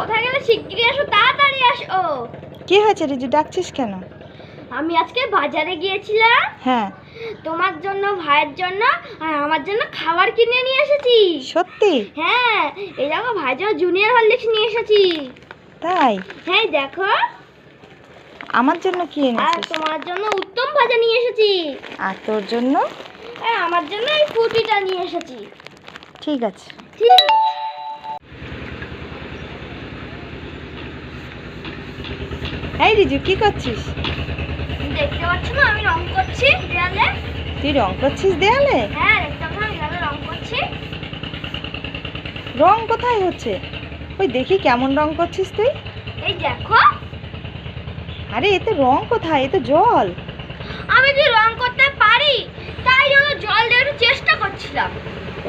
কোথায় গেলে শিগগিরই আসো তাড়াতাড়ি আসো। কি হয়েছে রিজু? ডাকছিস কেন? আমি আজকে বাজারে গিয়েছিলাম। হ্যাঁ। তোমার জন্য ভাইয়ের জন্য আর আমার জন্য খাবার কিনে নিয়ে এসেছি। সত্যি? হ্যাঁ এই দেখো ভাইয়ের জন্য জুনিয়র হরলিক্স নিয়ে এসেছি। তাই? হ্যাঁ দেখো। আমার জন্য কি আর এনেছিস? তোমার জন্য উত্তম ভাজা নিয়ে এসেছি। আর তোর জন্য? আর আমার জন্য এই ফুটিটা নিয়ে এসেছি। ঠিক আছে। ঠিক। এই রিজু কি করছিস? দেখতে পাচ্ছ না আমি রং করছি দেয়ালে। তুই রং করছিস দেয়ালে? হ্যাঁ দেখতে পাচ্ছ না দেয়ালে রং করছি। রং কোথায় হচ্ছে? ওই দেখি কেমন রং করছিস তুই। এই দেখো। আরে এতে রং কোথায়? এ তো জল। আমি যে রং করতে পারি তাই জন্য জল দিয়ে একটু চেষ্টা করছিলাম।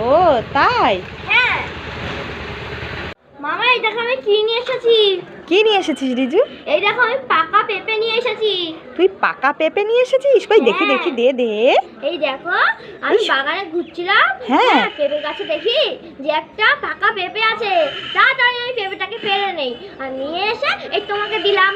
ও তাই? মামা এই দেখো আমি কি নিয়ে এসেছি। কি নিয়ে এসেছিস রিজু? এই দেখো আমি পাকা পেঁপে নিয়ে এসেছি। তুই পাকা পেঁপে নিয়ে এসেছিস? কই দেখি হ্যাঁ। দেখি দে দে। এই দেখো আমি। বাগানে ঘুরছিলাম। হ্যাঁ। পেঁপে গাছে দেখি যে একটা পাকা পেঁপে আছে। তাড়াতাড়ি আমি পেঁপেটাকে পেরে নেই। আর নিয়ে এসে এই তোমাকে দিলাম।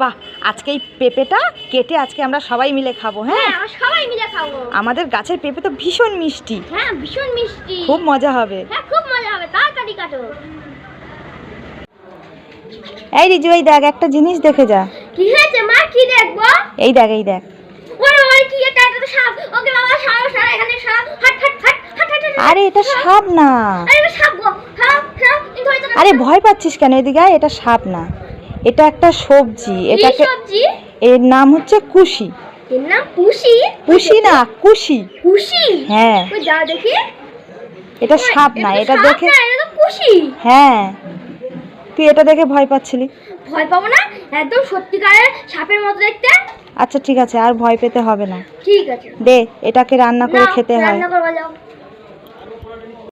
বাহ আজকে এই পেঁপেটা কেটে আজকে আমরা সবাই মিলে খাব হ্যাঁ? হ্যাঁ আমরা সবাই মিলে খাব। আমাদের গাছের পেঁপে তো ভীষণ মিষ্টি। হ্যাঁ ভীষণ মিষ্টি। খুব মজা হবে। হ্যাঁ খুব মজা হবে। তাড়াতাড়ি কাটো। এই রিজু এই দেখ একটা জিনিস দেখে যা। কি হয়েছে মা? কি দেখব? এই দেখ এই দেখ। ওরে বাবা কি এটা এটা তো সাপ। ওকে বাবা সাপ সাপ এখানে সাপ। হাট হাট হাট হাট আরে এটা সাপ না। আরে এটা সাপ গো। সাপ সাপ আরে ভয় পাচ্ছিস কেন এদিকে? এটা সাপ না। এটা একটা সবজি। কি এটাকে সবজি? এর নাম হচ্ছে কুশি। এর নাম পুষি কুশি না কুশি। পুষি হ্যাঁ। ওই যাও দেখি। এটা সাপ না এটা দেখে না, এটা তো পুষি হ্যাঁ। তুই এটা দেখে ভয় পাচ্ছিলি? ভয় পাবো না একদম সত্যিকারের সাপের মতো দেখতে। আচ্ছা ঠিক আছে আর ভয় পেতে হবে না। ঠিক আছে। দে এটাকে রান্না করে খেতে হয়। রান্না করবা যাও।